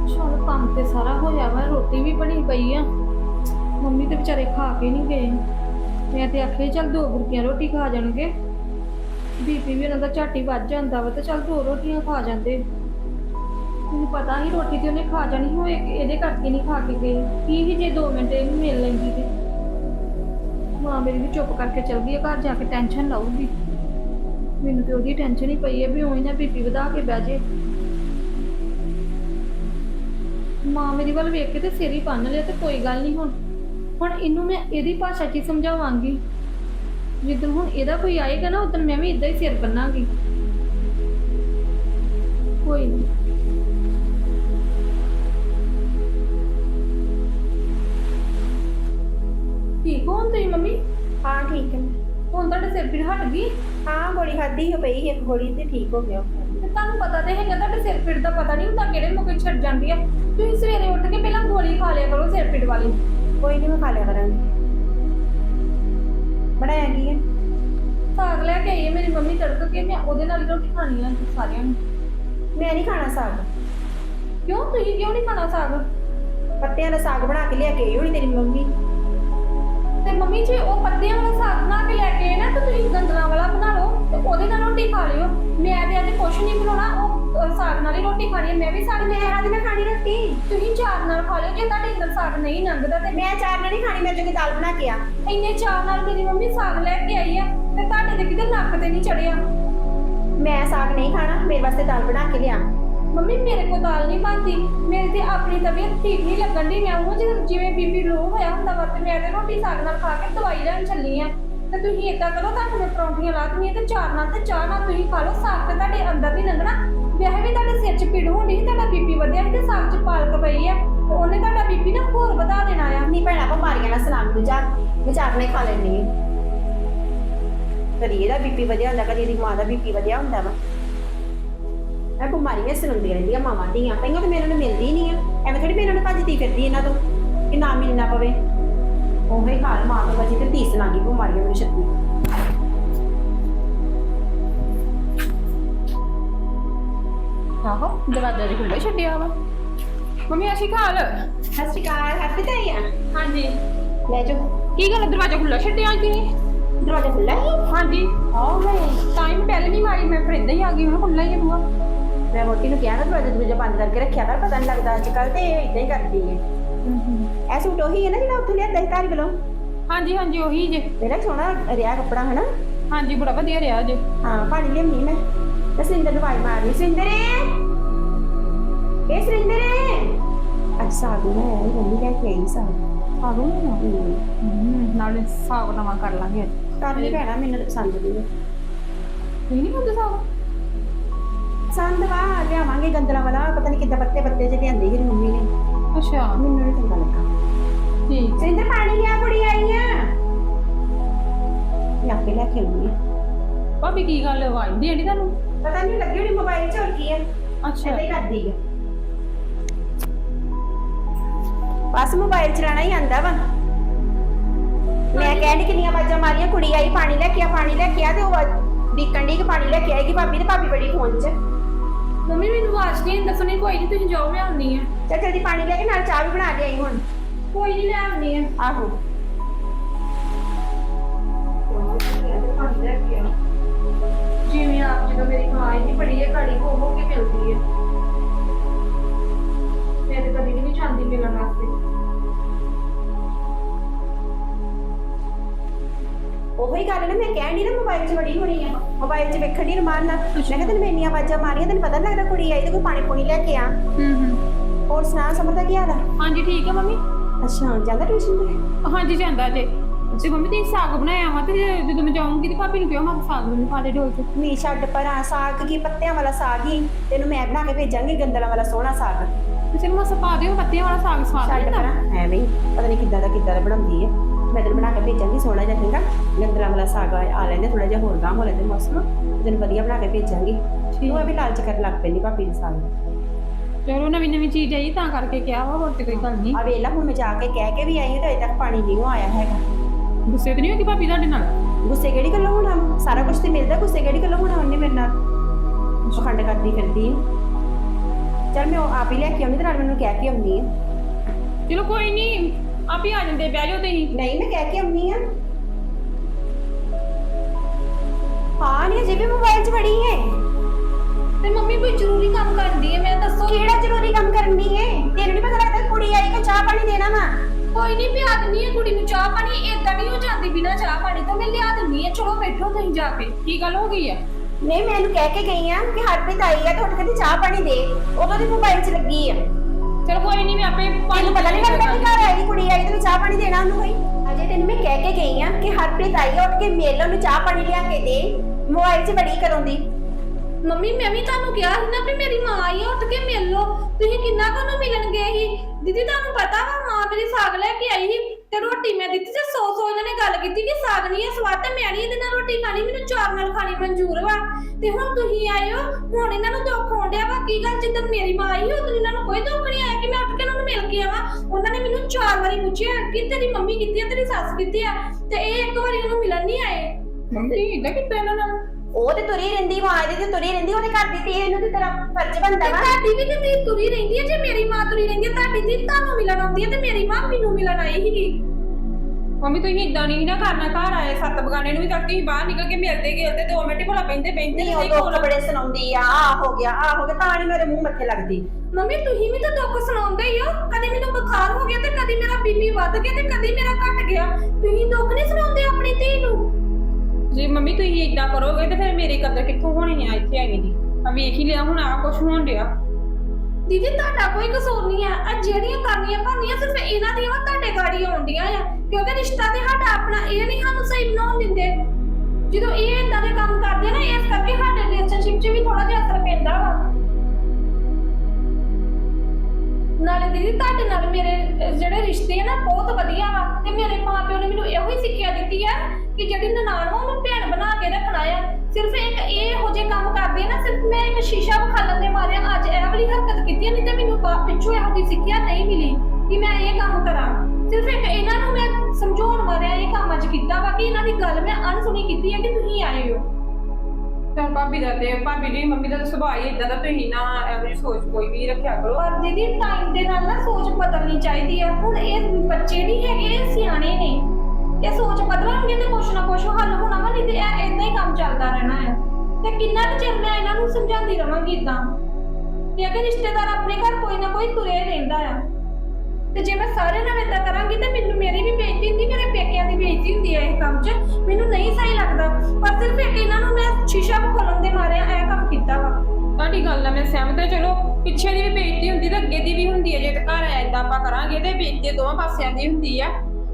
ਚਲ ਕੰਮ ਤੇ ਸਾਰਾ ਹੋਇਆ ਵਾ ਰੋਟੀ ਵੀ ਬਣੀ ਪਈ ਆ ਮੰਮੀ ਤੇ ਵਿਚਾਰੇ ਖਾ ਕੇ ਨਹੀਂ ਗਏ ਮੈਂ ਤੇ ਆਖਿਆ ਚੱਲ ਦੋ ਬੁਰਕੀਆਂ ਰੋਟੀ ਖਾ ਜਾਣਗੇ ਬੀਪੀ ਵੀ ਉਹਨਾਂ ਦਾ ਝਾਟੀ ਵੱਧ ਜਾਂਦਾ ਵਾ ਤੇ ਚੱਲ ਦੋ ਰੋਟੀਆਂ ਖਾ ਜਾਂਦੇ। ਮੈਨੂੰ ਪਤਾ ਹੀ ਰੋਟੀ ਤੇ ਉਹਨੇ ਖਾ ਜਾਣੀ ਹੋਏ ਇਹਦੇ ਕਰਕੇ ਨਹੀਂ ਖਾ ਕੇ ਗਈ। ਕੀ ਹੀ ਜੇ 2 ਮਿੰਟ ਇਹਨੂੰ ਮਿਲ ਲੈਂਦੀ ਤੇ? ਮਾਂ ਮੇਰੀ ਵੀ ਚੁੱਪ ਕਰਕੇ ਚਲ ਗਈ ਹੈ ਘਰ ਜਾ ਕੇ ਟੈਨਸ਼ਨ ਲਊਗੀ। ਮੈਨੂੰ ਤੇ ਉਹਦੀ ਟੈਨਸ਼ਨ ਹੀ ਪਈ ਹੈ ਵੀ ਉਹੀ ਨਾ ਬੀਪੀ ਵਧਾ ਕੇ ਬਹਿ ਜੇ। ਮਾਂ ਮੇਰੀ ਵੱਲ ਵੇਖ ਕੇ ਤੇ ਸਿਰ ਹੀ ਪੰਨ ਲਿਆ ਤੇ ਕੋਈ ਗੱਲ ਨਹੀਂ ਹੁਣ। ਹੁਣ ਇਹਨੂੰ ਮੈਂ ਇਹਦੀ ਭਾਸ਼ਾ 'ਚ ਹੀ ਸਮਝਾਵਾਂਗੀ। ਜਿੱਦਣ ਹੁਣ ਇਹਦਾ ਕੋਈ ਆਏਗਾ ਨਾ ਉਦੋਂ ਮੈਂ ਵੀ ਇਦਾਂ ਹੀ ਸਿਰ ਬੰਨਾਂਗੀ। ਕੋਈ ਨਹੀਂ ਠੀਕ ਹੋ ਹੁਣ ਤੁਸੀਂ ਮੰਮੀ? ਹਾਂ ਠੀਕ ਹੈ। ਹੁਣ ਤੁਹਾਡੇ ਸਿਰ ਪੀੜ ਹਟ ਗਈ? ਹਾਂ ਗੋਲੀ ਖਾਦੀ ਹੋ ਪਈ ਇੱਕ ਗੋਲੀ ਤੇ ਠੀਕ ਹੋ ਗਿਆ। ਤੇ ਤੁਹਾਨੂੰ ਪਤਾ ਤੇ ਹੈਗਾ ਤੁਹਾਡੇ ਸਿਰ ਪੀੜ ਦਾ ਪਤਾ ਨਹੀਂ ਹੁੰਦਾ ਕਿਹੜੇ ਮੌਕੇ ਛੱਡ ਜਾਂਦੀ ਆ। ਤੁਸੀਂ ਸਵੇਰੇ ਉੱਠ ਕੇ ਪਹਿਲਾਂ ਗੋਲੀ ਖਾ ਲਿਆ ਕਰੋ ਸਿਰ ਪੀੜ ਵਾਲੀ। ਕੋਈ ਨਹੀਂ ਮੈਂ ਖਾ ਲਿਆ ਕਰਾਂਗੀ। ਬਣਾਇਆ ਕੀ ਹੈ? ਸਾਗ ਲੈ ਕੇ ਆਈ ਹੈ ਮੇਰੀ ਮੰਮੀ ਤੜਕ ਕੇ ਮੈਂ ਉਹਦੇ ਨਾਲ ਹੀ ਰੋਟੀ ਖਾਣੀ ਆ ਸਾਰਿਆਂ ਨੂੰ। ਮੈਂ ਨਹੀਂ ਖਾਣਾ ਸਾਗ। ਕਿਉਂ? ਤੁਸੀਂ ਕਿਉਂ ਨਹੀਂ ਖਾਣਾ ਸਾਗ? ਪੱਤਿਆਂ ਦਾ ਸਾਗ ਬਣਾ ਕੇ ਲਿਆ ਕੇ ਆਈ ਹੋਣੀ ਤੇਰੀ ਮੰਮੀ। ਤੇ ਮੰਮੀ ਜੀ ਉਹ ਪੱਤਿਆਂ ਵਾਲਾ ਸਾਗ ਬਣਾ ਕੇ ਲੈ ਕੇ ਆਏ ਨਾ ਤਾਂ ਤੁਸੀਂ ਗੰਦਲਾਂ ਉਹਦੇ ਨਾਲ ਰੋਟੀ ਖਾ ਲਿਓ। ਮੈਂ ਤੇ ਅੱਜ ਕੁਛ ਨਹੀਂ ਬਣਾਉਣਾ ਉਹ ਅਹ, ਸਾਗ ਨਾਲ ਹੀ ਰੋਟੀ ਖਾਣੀ ਹੈ। ਮੈਂ ਵੀ ਸਾਗ ਮੈਂ ਮੈਂ ਅੱਜ ਨਾ ਖਾਣੀ ਰੋਟੀ। ਤੁਸੀਂ ਚਾਰ ਨਾਲ ਖਾ ਲਿਓ ਜੇ ਤੁਹਾਡੇ ਅੰਦਰ ਸਾਗ ਨਹੀਂ ਲੰਘਦਾ ਤੇ ਮੈਂ ਚਾਰ ਨਾਲ ਨਹੀਂ ਖਾਣੀ ਮੈਂ ਜੋਗੀ ਦਾਲ ਬਣਾ ਕੇ ਆ। ਇੰਨੇ ਚਾਅ ਨਾਲ ਮੇਰੀ ਮੰਮੀ ਸਾਗ ਲੈ ਕੇ ਆਈ ਆ ਤੇ ਤੁਹਾਡੇ ਤੇ ਕਿਤੇ ਨੱਕ ਤੇ ਨਹੀਂ ਚੜਿਆ। ਮੈਂ ਸਾਗ ਨਹੀਂ ਖਾਣਾ ਮੇਰੇ ਵਾਸਤੇ ਦਾਲ ਬਣਾ ਕੇ ਲਿਆ। ਮੰਮੀ ਮੇਰੇ ਕੋਲ ਦਾਲ ਨਹੀਂ ਬਣਦੀ। ਮੇਰੀ ਤੇ ਆਪਣੀ ਤਬੀਅਤ ਠੀਕ ਨਹੀਂ ਲੱਗਣ ਦੀ ਮੈਂ ਉਹ ਜਿਵੇਂ ਬੀਪੀ ਲੋ ਹੋਇਆ ਹੁੰਦਾ ਵਾ ਤੇ ਮੈਂ ਤੇ ਰੋਟੀ ਸਾਗ ਨਾਲ ਖਾ ਕੇ ਦਵਾਈ ਲੈਣ ਚੱਲੀ ਆ। ਤੇ ਤੁਸੀਂ ਏਦਾਂ ਕਰੋ, ਤੁਹਾਨੂੰ ਮੈਂ ਪਰੌਂਠੀਆਂ ਲਾ ਦੂੰਗੀ ਤੇ ਚਾਰ ਨਾਲ ਤੇ ਚਾਹ ਨਾਲ ਤੁਸੀਂ ਖਾ ਲਓ, ਸਾਗ ਤੇ ਤੁਹਾਡੇ ਅੰਦਰ ਨਹੀਂ ਲੰਘਣਾ। ਵੈਸੇ ਵੀ ਤੁਹਾਡੇ ਸਿਰ 'ਚ ਪੀੜ ਹੋਣੀ ਸੀ, ਤੁਹਾਡਾ ਬੀਪੀ ਵਧਿਆ ਸੀ ਤੇ ਸਾਗ 'ਚ ਪਾਲਕ ਪਈ ਆ। ਤੇ ਉਹਨੇ ਤੁਹਾਡਾ ਬੀਪੀ ਨਾ ਹੋਰ ਵਧਾ ਦੇਣਾ ਆ। ਨਹੀਂ ਭੈਣਾ ਬਿਮਾਰੀਆਂ ਨਾਲ ਸਲਾਮ ਦੂਜਾ ਮੈਂ ਚਾਰ ਨਾਲ ਖਾ ਲੈਣੀ ਕਦੀ ਇਹਦਾ ਬੀਪੀ ਵਧਿਆ ਹੁੰਦਾ, ਕਦੀ ਇਹਦੀ ਮਾਂ ਦਾ ਬੀਪੀ ਵਧਿਆ ਹੁੰਦਾ ਵਾ। ਇਹ ਬਿਮਾਰੀਆਂ ਸੁਣਦੀਆਂ ਰਹਿੰਦੀਆਂ, ਮਾਵਾਂ ਦੀਆਂ ਤੈਨੂੰ ਤਾਂ ਮੇਰੇ ਨਾਲ ਮਿਲਦੀ ਨਹੀਂ ਆ। ਐਵੇਂ ਥੋੜੀ ਮੇਰੇ ਨਾਲ ਭੱਜਦੀ ਫਿਰਦੀ ਇਹਨਾਂ ਤੋਂ, ਕਿ ਨਾ ਮਿਲਣਾ ਪਵੇ। ਉਹੇ ਹਾਲ ਮਾਂ ਤੋਂ ਬਚੀ ਤੇ ਤੀਸ ਨਾ ਗਈ ਬਿਮਾਰੀਆਂ ਨੂੰ ਛੱਤੀ। ਆਹੋ ਦਰਵਾਜ਼ਾ ਜੀ ਖੁੱਲ੍ਹਾ ਛੱਡਿਆ ਵਾ। ਮੰਮੀ ਅਸੀਂ ਖਾ ਲ ਸਤਿ ਸ਼੍ਰੀ ਅਕਾਲ ਹੈਪੀ ਤਾਂ ਆ। ਹਾਂਜੀ। ਲੈ ਜਾਓ। ਕੀ ਗੱਲ ਦਰਵਾਜ਼ਾ ਖੁੱਲ੍ਹਾ ਛੱਡਿਆ ਕਿ ਦਰਵਾਜ਼ਾ ਖੁੱਲਾ ਹੀ? ਹਾਂਜੀ। ਆਓ ਮੈਂ। ਟਾਈਮ ਪਹਿਲੇ ਨਹੀਂ ਮਾਰੀ ਮੈਂ ਫਿਰ ਏਦਾਂ ਹੀ ਆ ਗਈ ਹੁਣ ਖੁੱਲ੍ਹਾ ਹੀ ਹੈ ਬੂਹਾ ਮੈਂ ਰੋਟੀ ਨੂੰ ਕਿਹਾ ਨਾ ਦਰਵਾਜ਼ਾ ਦਰਵਾਜ਼ਾ ਬੰਦ ਕਰਕੇ ਰੱਖਿਆ ਕਰ ਪਤਾ ਨਹੀਂ ਲੱਗਦਾ ਅੱਜ ਕੱਲ ਤੇ ਇਹ ਇਦਾਂ ਹੀ ਕਰਦੀ ਹੈ ਇਹ ਸੂਟ ਉਹੀ ਹੈ ਨਾ ਜਿਹੜਾ ਉੱਥੇ ਲਿਆਂਦਾ ਸੀ ਧਾਰੀ ਵੱਲੋਂ? ਹਾਂਜੀ ਹਾਂਜੀ ਉਹੀ ਜੇ। ਮੇਰਾ ਸੋਹਣਾ ਰਿਆ ਕੱਪੜਾ ਹਨਾ? ਹਾਂਜੀ ਬੜਾ ਵਧੀਆ ਰਿਹਾ ਜੇ। ਹਾਂ ਪਾਣੀ ਲਿਆਉਣੀ ਮੈਂ। ਤੇ ਸਿੰਦਰ ਨੂੰ ਆਵਾਜ਼ ਮਾਰਨੀ ਸਿੰਦਰੇ! ਇਹ ਸਿੰਦਰੇ! ਅੱਜ ਸਾਗੂ ਹੈ ਇਹ ਮੰਮੀ ਲੈ ਕੇ ਆਈ ਸਾਗ। ਗਈ ਨਾ ਹੂੰ। ਨਾਲੇ ਸਾਗ ਨਵਾਂ ਕਰ ਲਾਂਗੇ ਕਰ ਨਹੀਂ ਪੈਣਾ ਮੈਨੂੰ ਪਸੰਦ ਨਹੀਂ। ਹੈ। ਇਹ ਨਹੀਂ ਹੁੰਦਾ ਸਾਗ? ਪਸੰਦ ਵਾ ਲਿਆਵਾਂਗੇ ਗੰਦਲਾ ਵਾਲਾ ਪਤਾ ਨਹੀਂ ਕਿੱਦਾਂ ਪੱਤੇ ਪੱਤੇ ਜਿਹੇ ਲਿਆਂਦੇ ਸੀ ਮੰਮੀ ਨੇ। ਅੱਛਾ। ਮੈਨੂੰ ਨਹੀਂ ਚੰਗਾ ਲੱਗਾ। ਠੀਕ। ਸਿੰਦਰ ਪਾਣੀ ਲਿਆ ਕੁੜੀ ਆਈ ਆ। ਮੈਂ ਆਪੇ ਲੈ ਕੇ ਆਉਂਦੀ ਆ। ਭਾਬੀ ਕੀ ਗੱਲ ਨਹੀਂ ਆਣੀ ਤੁਹਾਨੂੰ? ਪਤਾ ਨਹੀਂ ਲੱਗੀ ਹੋਣੀ ਮੋਬਾਈਲ 'ਚ ਹੋਰ ਕੀ ਆ। ਅੱਛਾ। ਏਦਾਂ ਹੀ ਕਰਦੀ ਆ। ਬਸ ਮੋਬਾਈਲ ਚਲਾਣਾ ਹੀ ਆਂਦਾ ਵਾ। ਮੈਂ ਕਹਿੰਦੀ ਕਿੰਨੀਆਂ ਆਵਾਜ਼ਾਂ ਮਾਰੀਆਂ ਕੁੜੀ ਆਈ ਪਾਣੀ ਲੈ ਕੇ ਆ ਪਾਣੀ ਲੈ ਕੇ ਆ ਤੇ ਉਹ ਡੀਕਣ ਦੀ ਕਿ ਪਾਣੀ ਲੈ ਕੇ ਆਏਗੀ ਭਾਬੀ ਤੇ ਭਾਬੀ ਬੜੀ ਫੋਨ 'ਚ। ਮੰਮੀ ਮੈਨੂੰ ਆਵਾਜ਼ ਨਹੀਂ ਦੱਸਣੀ ਕੋਈ ਨਹੀਂ ਤੁਸੀਂ ਜਾਓ ਮੈਂ ਆਉਣੀ ਆ ਚੱਲ ਜਲਦੀ ਪਾਣੀ ਲੈ ਕੇ ਨਾਲ ਚਾਹ ਵੀ ਬਣਾ ਕੇ ਆਈ ਹੁਣ। ਕੋਈ ਨਹੀਂ ਲੈ ਆਉਣੀ ਆ ਆਹੋ। ਜਿਵੇਂ ਆਪ ਜਦੋਂ ਮੇਰੀ ਮਾਂ ਹੀ ਨਹੀਂ ਪੜੀ ਹੈ ਘੜੀ ਹੋ ਹੋ ਕੇ ਮਿਲਦੀ ਹੈ। ਮੈਂ ਤਾਂ ਕਦੀ ਨਹੀਂ ਚਾਹੁੰਦੀ ਉਹੀ ਗੱਲ ਨਾ ਮੈਂ ਕਹਿਣ ਨਹੀਂ ਨਾ ਮੋਬਾਈਲ 'ਚ ਬੜੀ ਹੋਣੀ ਆ। ਮੋਬਾਈਲ 'ਚ ਵੇਖਣ ਦੀ ਰਮਾਨ ਨਾਲ। ਮੈਂ ਕਿਹਾ ਤੈਨੂੰ ਮੈਂ ਇੰਨੀਆਂ ਆਵਾਜ਼ਾਂ ਮਾਰੀਆਂ ਤੈਨੂੰ ਪਤਾ ਨੀ ਲੱਗਦਾ ਕੁੜੀ ਆਈ ਤੇ ਕੋਈ ਪਾਣੀ ਪੂਣੀ ਲੈ ਕੇ ਆ। ਹੂੰ ਹੂੰ। ਹੋਰ ਸੁਣਾ ਸਮਰ ਦਾ ਕੀ ਹਾਲ ਆ? ਹਾਂਜੀ ਠੀਕ ਹੈ ਮੰਮੀ। ਅੱਛਾ ਜਾਂਦਾ ਟਿਊਸ਼ਨ ਤੇ? ਹਾਂਜੀ ਜਾਂਦਾ ਜੇ। ਤੇ ਮੰਮੀ ਤੁਸੀਂ ਸਾਗ ਬਣਾਇਆ ਵਾ ਤੇ ਜਦੋਂ ਮੈਂ ਜਾਊਂਗੀ ਤੇ ਭਾਬੀ ਨੂੰ ਕਿਹਾ ਮੈਂ ਸਾਗ ਮੈਨੂੰ ਪਾ ਦੇ ਢੋਲ ਚ। ਨੀ ਛੱਡ ਪਰਾਂ ਸਾਗ ਕੀ ਪੱਤਿਆਂ ਵਾਲਾ ਸਾਗ ਹੀ ਤੈਨੂੰ ਮੈਂ ਬਣਾ ਕੇ ਭੇਜਾਂਗੀ ਗੰਦਲਾਂ ਵਾਲਾ ਸੋਹਣਾ ਸਾਗ। ਤੇ ਚਲੋ ਮਸਾ ਪਾ ਦਿਓ ਪੱਤਿਆਂ ਵਾਲਾ ਸਾਗ ਸਵਾਦ ਛੱਡ ਲੱਗਦਾ। ਪਰਾਂ ਐਵੇਂ ਹੀ ਪਤਾ ਨਹੀਂ ਕਿੱਦਾਂ ਦਾ ਕਿੱਦਾਂ ਦਾ ਬਣਾਉਂਦੀ ਹੈ ਮੈਂ ਤੈਨੂੰ ਬਣਾ ਕੇ ਭੇਜਾਂਗੀ ਸੋਹਣਾ ਜਿਹਾ ਚੰਗਾ ਗੰਦਲਾਂ ਵਾਲਾ ਸਾਗ ਆ ਆ ਲੈਂਦੇ ਥੋੜਾ ਜਿਹਾ ਹੋਰ ਗਾਂ ਹੋ ਲੈਂਦੇ ਮੌਸਮ। ਤੈਨੂੰ ਵਧੀਆ ਬਣਾ ਕੇ ਭੇਜਾਂਗੀ। ਤੂੰ ਅਭੀ ਲਾਲਚ ਕਰਨ ਲੱਗ ਪੈਂਦੀ ਭਾਬੀ ਦੇ ਸਾਗ ਚਲੋ ਨਵੀਂ ਨਵੀਂ ਚੀਜ਼ ਆਈ ਤਾਂ ਕਰਕੇ ਕਿਹਾ ਵਾ ਹੋਰ ਤੇ ਕੋਈ ਗੱਲ ਨਹੀਂ। ਆ ਵੇਲਾ ਹੁਣ ਮੈਂ ਜਾ ਕੇ ਕਹਿ ਕੇ ਵੀ ਆਈ ਹਾਂ ਤੇ ਅਜੇ ਤੱਕ ਪਾਣੀ ਨਹੀਂ ਆਇਆ ਹੈਗਾ। ਗੁੱਸੇ ਤੇ ਨਹੀਂ ਹੋਗੀ ਭਾਬੀ ਤੁਹਾਡੇ ਨਾਲ? ਗੁੱਸੇ ਕਿਹੜੀ ਗੱਲੋਂ ਹੋਣਾ? ਸਾਰਾ ਕੁਝ ਤੇ ਮਿਲਦਾ ਗੁੱਸੇ ਕਿਹੜੀ ਗੱਲੋਂ ਹੋਣਾ ਉਹਨੇ ਮੇਰੇ ਨਾਲ? ਪਖੰਡ ਕਰਦੀ ਫਿਰਦੀ ਚਲ ਮੈਂ ਉਹ ਆਪ ਹੀ ਲੈ ਕੇ ਆਉਂਦੀ ਤੇ ਨਾਲ ਮੈਨੂੰ ਕਹਿ ਕੇ ਆਉਂਦੀ ਹੈ ਚਲੋ ਕੋਈ ਨਹੀਂ। ਆਪ ਆ ਜਾਂਦੇ ਬਹਿ ਜਾਓ ਤੁਸੀਂ। ਨਹੀਂ ਮੈਂ ਕਹਿ ਕੇ ਆਉਂਦੀ ਆ ਹਾਂ ਨਹੀਂ ਅਜੇ ਵੀ ਮੋਬਾਈਲ 'ਚ ਬੜੀ ਹੈ। ਤੇ ਮੰਮੀ ਕੋਈ ਜ਼ਰੂਰੀ ਕੰਮ ਕਰਦੀ ਹੈ ਮੈਂ ਦੱਸੋ। ਕਿਹੜਾ ਜ਼ਰੂਰੀ ਕੰਮ ਕਰਨੀ ਹੈ? ਤੈਨੂੰ ਨਹੀਂ ਪਤਾ ਲੱਗਦਾ ਕੁੜੀ ਆਈ ਕਿ ਚਾਹ ਪਾਣੀ ਦੇਣਾ ਵਾ? ਕੋਈ ਨਹੀਂ ਪਿਆ ਦਿੰਨੀ ਹੈ ਕੁੜੀ ਨੂੰ ਚਾਹ ਪਾਣੀ। ਏਦਾਂ ਨਹੀਂ ਹੋ ਜਾਂਦੀ ਬਿਨਾ ਚਾਹ ਪਾਣੀ ਤੋਂ। ਮੈਂ ਲਿਆ ਦਿੰਨੀ ਹੈ। ਚਲੋ ਬੈਠੋ ਤੁਸੀਂ ਜਾ ਕੇ। ਕੀ ਗੱਲ ਹੋ ਗਈ ਹੈ ਨਹੀਂ ਮੈਂ ਇਹਨੂੰ ਕਹਿ ਕੇ ਗਈ ਆ ਕਿ ਹਰਪ੍ਰੀਤ ਆਈ ਆ ਤੁਹਾਡੇ ਕਹਿੰਦੀ ਚਾਹ ਪਾਣੀ ਦੇ। ਉਦੋਂ ਦੀ ਮੋਬਾਈਲ 'ਚ ਲੱਗੀ ਆ। ਚਲੋ ਕੋਈ ਨਹੀਂ ਮੈਂ ਆਪੇ ਤੈਨੂੰ ਪਤਾ ਨਹੀਂ ਲੱਗਦਾ ਕਿ ਘਰ ਆਈ ਕੁੜੀ ਆਈ ਤੇ ਚਾਹ ਪਾਣੀ ਦੇਣਾ ਉਹਨੂੰ ਕੋਈ? ਅਜੇ ਤੈਨੂੰ ਮੈਂ ਕਹਿ ਕੇ ਗਈ ਆ ਕਿ ਹਰਪ੍ਰੀਤ ਆਈ ਆ ਉੱਠ ਕੇ ਮੇਲ ਉਹਨੂੰ ਚਾਹ ਪਾਣੀ ਲਿਆ ਕੇ ਦੇ। ਮੋਬਾਈਲ 'ਚ ਬੜੀ ਕਰਾਉਂਦੀ। ਮੰਮੀ ਮੈਂ ਵੀ ਤੁਹਾਨੂੰ ਕਿਹਾ ਸੀ ਨਾ ਵੀ ਮੇਰੀ ਮਾਂ ਆਈ ਆ ਉੱਠ ਕੇ ਮਿਲ ਲਓ। ਤੁਸੀਂ ਕਿੰਨਾ ਕੁ ਉਹਨੂੰ ਮਿਲਣ ਗਏ ਸੀ ਦੀਦੀ ਤੁਹਾਨੂੰ ਪਤਾ ਵਾ ਮਾਂ ਮੇਰੀ ਸਾਗ ਲੈ ਕੇ ਆਈ ਸੀ। ਤੇ ਰੋਟੀ ਮੈਂ ਦਿੱਤੀ ਤੇ ਸੌ ਸੌ ਇਹਨਾਂ ਨੇ ਗੱਲ ਕੀਤੀ ਕਿ ਸਾਗ ਨਹੀਂ ਹੈ ਸਵਾਦ ਤੇ ਮੈਂ ਨਹੀਂ ਇਹਦੇ ਨਾਲ ਰੋਟੀ ਖਾਣੀ, ਮੈਨੂੰ ਚਾਰ ਨਾਲ ਖਾਣੀ ਮਨਜ਼ੂਰ ਵਾ। ਤੇ ਹੁਣ ਤੁਸੀਂ ਆਏ ਹੋ, ਹੁਣ ਇਹਨਾਂ ਨੂੰ ਦੁੱਖ ਹੋਣ ਡਿਆ ਵਾ। ਕੀ ਗੱਲ, ਜਿੱਦਣ ਮੇਰੀ ਮਾਂ ਆਈ, ਉਦੋਂ ਇਹਨਾਂ ਨੂੰ ਕੋਈ ਦੁੱਖ ਨਹੀਂ ਆਇਆ ਕਿ ਮੈਂ ਉੱਠ ਕੇ ਉਹਨਾਂ ਨੂੰ ਮਿਲ ਕੇ ਆਵਾਂ? ਉਹਨਾਂ ਨੇ ਮੈਨੂੰ ਚਾਰ ਵਾਰੀ ਪੁੱਛਿਆ ਕਿ ਤੇਰੀ ਮੰਮੀ ਕਿੱਥੇ ਆ, ਤੇਰੀ ਸੱਸ ਕਿੱਥੇ ਆ? ਤੇ ਇਹ ਇੱਕ ਵਾਰੀ ਉਹਨੂੰ ਮਿਲਣ ਨਹੀਂ ਆਏ। ਮੰਮੀ ਇਦਾਂ ਕਿੱਦਾਂ ਇਹਨਾਂ ਨਾਲ? ਉਹ ਤੇ ਤੁਰੀ ਰਹਿੰਦੀ ਮਾਂ ਦੀ ਤੇ ਤੁਰੀ ਰਹਿੰਦੀ ਉਹਦੇ ਘਰ ਦੀ ਤੇ ਇਹਨੂੰ ਤੇ ਤੇਰਾ ਫਰਜ਼ ਬਣਦਾ ਵਾ। ਤੁਹਾਡੀ ਵੀ ਤੇ ਤੀ ਤੁਰੀ ਰਹਿੰਦੀ ਹੈ ਜੇ ਮੇਰੀ ਮਾਂ ਤੁਰੀ ਰਹਿੰਦੀ ਹੈ ਤੁਹਾਡੀ ਦੀ ਤੁਹਾਨੂੰ ਮਿਲਣ ਆਉਂਦੀ ਹੈ ਤੇ ਮੇਰੀ ਮਾਂ ਮੈਨੂੰ ਮਿਲਣ ਆਈ ਸੀਗੀ। ਮੰਮੀ ਤੁਸੀਂ ਇਦਾਂ ਨਹੀਂ ਨਾ ਕਰਨਾ ਘਰ ਆਏ ਸੱਤ ਬਗਾਨੇ ਨੂੰ ਵੀ ਤੱਕ ਤੁਸੀਂ ਬਾਹਰ ਨਿਕਲ ਕੇ ਮਿਲਦੇ ਗਏ ਤੇ 2 ਮਿੰਟ ਭਲਾ ਬੈਠੇ ਬੈਠੇ ਨਹੀਂ ਉਹ ਦੁੱਖ ਬੜੇ ਸੁਣਾਉਂਦੀ ਆ ਆ ਹੋ ਗਿਆ ਆ ਹੋ ਗਿਆ ਤਾਂ ਨਹੀਂ ਮੇਰੇ ਮੂੰਹ ਮੱਥੇ ਲੱਗਦੀ। ਮੰਮੀ ਤੁਸੀਂ ਵੀ ਤਾਂ ਦੁੱਖ ਸੁਣਾਉਂਦੇ ਹੀ ਹੋ ਕਦੀ ਮੈਨੂੰ ਬੁਖਾਰ ਹੋ ਗਿਆ ਤੇ ਕਦੀ ਮੇਰਾ ਬੀਪੀ ਵੱਧ ਗਿਆ ਤੇ ਕਦੀ ਮੇਰਾ ਘਟ ਗਿਆ। ਤੁਸੀਂ ਦੁੱਖ ਨਹੀਂ ਸੁਣਾਉਂਦੇ ਆਪਣੀ ਧੀ ਨੂੰ? ਜੇ ਮੰਮੀ ਤੁਸੀਂ ਇਦਾਂ ਕਰੋਗੇ ਤੇ ਫਿਰ ਮੇਰੀ ਕਦਰ ਕਿੱਥੋਂ ਹੋਣੀ ਆ ਇੱਥੇ ਆਈ ਦੀ? ਆ ਵੇਖ ਹੀ ਲਿਆ ਹੁਣ ਆ ਕੁਛ ਹੋਣ ਡਿਆ। ਦੀਦੀ ਤੁਹਾਡਾ ਕੋਈ ਕਸੂਰ ਨਹੀਂ ਆ। ਆ ਜਿਹੜੀਆਂ ਕਰਨੀਆਂ ਭਾਨੀਆਂ ਸਿਰਫ ਇਹਨਾਂ ਦੀਆਂ ਵਾ ਤੁਹਾਡੇ ਗਾੜੀ ਆਉਂਦੀਆਂ ਆ। ਕਿਉਂਕਿ ਰਿਸ਼ਤਾ ਤੇ ਸਾਡਾ ਆਪਣਾ ਇਹ ਨਹੀਂ ਸਾਨੂੰ ਸਹੀ ਬਣਾਉਣ ਦਿੰਦੇ। ਜਦੋਂ ਇਹ ਇਦਾਂ ਦੇ ਕੰਮ ਕਰਦੇ ਨਾ ਇਸ ਕਰਕੇ ਸਾਡੇ ਰਿਲੇਸ਼ਨਸ਼ਿਪ 'ਚ ਵੀ ਥੋੜਾ ਜਿਹਾ ਅਸਰ ਪੈਂਦਾ ਵਾ। ਨਾਲੇ ਦੀਦੀ ਤੁਹਾਡੇ ਨਾਲ ਮੇਰੇ ਅਹ, ਜਿਹੜੇ ਰਿਸ਼ਤੇ ਆ ਨਾ ਬਹੁਤ ਵਧੀਆ ਵਾ। ਤੇ ਮੇਰੇ ਮਾਪਿਓ ਨੇ ਮੈਨੂੰ ਇਹੋ ਹੀ ਸਿੱਖਿਆ ਦਿੱਤੀ ਆ ਕਿ ਜਿਹੜੀ ਨਨਾਣ ਵਾ ਉਹਨੂੰ ਭੈਣ ਬਣਾ ਕੇ ਰੱਖਣਾ ਆ। ਸਿਰਫ ਇੱਕ ਇਹ ਜਿਹੇ ਕੰਮ ਕਰਦੇ ਆ ਨਾ ਸਿਰਫ ਮੈਂ ਇੱਕ ਸ਼ੀਸ਼ਾ ਵਿਖਾਲਣ ਦੇ ਮਾਰਿਆ। ਅੱਜ ਇਹ ਵਾਲੀ ਹਰਕਤ ਕੀਤੀ ਆ, ਨਹੀਂ ਤੇ ਮੈਨੂੰ ਬਾ- ਪਿੱਛੋਂ ਇਹੋ ਜਿਹੀ ਸਿੱਖਿਆ ਨਹੀਂ ਮਿਲੀ ਕਿ ਮੈਂ ਇਹ ਕੰਮ ਕਰਾਂ। ਸਿਰਫ ਇੱਕ ਇਹਨਾਂ ਨੂੰ ਮੈਂ ਸਮਝਾਉਣ ਮਾਰਿਆ ਇਹ ਕੰਮ ਅੱਜ ਕੀਤਾ ਵਾ ਕਿ ਇਹਨਾਂ ਦੀ ਗੱਲ ਮੈਂ ਅਣਸੁਣੀ ਕੀਤੀ ਹੈ ਕਿ ਤੁਸੀਂ ਆਏ ਹੋ। ਚਲ ਭਾਬੀ ਦਾ ਤੇ ਭਾਬੀ ਜੀ ਮੰਮੀ ਦਾ ਤਾਂ ਸੁਭਾਅ ਹੀ ਇਦਾਂ ਦਾ ਤੁਸੀਂ ਨਾ ਇਹੋ ਜਿਹੀ ਸੋਚ ਕੋਈ ਵੀ ਰੱਖਿਆ ਕਰੋ। ਪਰ ਦੀਦੀ ਟਾਈਮ ਦੇ ਨਾਲ ਨਾ ਸੋਚ ਬਦਲਣੀ ਚਾਹੀਦੀ ਆ। ਹੁਣ ਇਹ ਬੱਚੇ ਨਹੀਂ ਹੈਗੇ ਇਹ ਸਿਆਣੇ ਨੇ। ਇਹ ਸੋਚ ਬਦਲਣਗੇ ਤੇ ਕੁਛ ਨਾ ਕੁਛ ਹੱਲ ਹੋਣਾ ਵਾ, ਨਹੀਂ ਤੇ ਇਹ ਇਦਾਂ ਹੀ ਕੰਮ ਚੱਲਦਾ ਰਹਿਣਾ ਹੈ ਤੇ ਕਿੰਨਾ ਕੁ ਚਿਰ ਮੈਂ ਇਹਨਾਂ ਨੂੰ ਸਮਝਾਉਂਦੀ ਰਵਾਂਗੀ ਇਦਾਂ ਤੇ ਅਗਰ ਰਿਸ਼ਤੇਦਾਰ ਆਪਣੇ ਘਰ ਕੋਈ ਨਾ ਕੋਈ ਤੁਰਿਆ ਰਹਿੰਦਾ ਆ, ਤੇ ਜੇ ਮੈਂ ਸਾਰੇ ਨਾਲ ਇਦਾਂ ਕਰਾਂਗੀ ਤੇ ਮੈਨੂੰ ਮੇਰੀ ਵੀ ਬੇਇੱਜ਼ਤੀ ਹੁੰਦੀ, ਮੇਰੇ ਪੇਕਿਆਂ ਦੀ ਬੇਇੱਜ਼ਤੀ ਹੁੰਦੀ ਹੈ ਇਹ ਕੰਮ 'ਚ। ਮੈਨੂੰ ਨਹੀਂ ਸਹੀ ਲੱਗਦਾ। ਪਰ ਸਿਰਫ ਇੱਕ ਇਹਨਾਂ ਨੂੰ ਮੈਂ ਸ਼ੀਸ਼ਾ ਵਿਖਾਉਣ ਦੇ ਮਾਰਿਆ, ਇਹ ਕੰਮ ਕੀਤਾ ਵਾ। ਤੁਹਾਡੀ ਗੱਲ ਨਾਲ ਮੈਂ ਸਹਿਮਤ ਹਾਂ ਚਲੋ, ਪਿੱਛੇ ਦੀ ਵੀ ਬੇਇੱਜ਼ਤੀ ਹੁੰਦੀ ਤੇ ਅੱਗੇ ਦੀ ਵੀ ਹੁੰਦੀ ਹੈ ਜੇ ਤੇ ਘਰ ਆਇਆ ਇਦਾਂ ਆਪਾਂ ਕਰਾਂਗੇ, ਤੇ ਬੇਇੱਜ਼ਤੀ ਦੋਵਾਂ ਪਾਸਿਆਂ ਦੀ ਹੁੰਦੀ ਆ।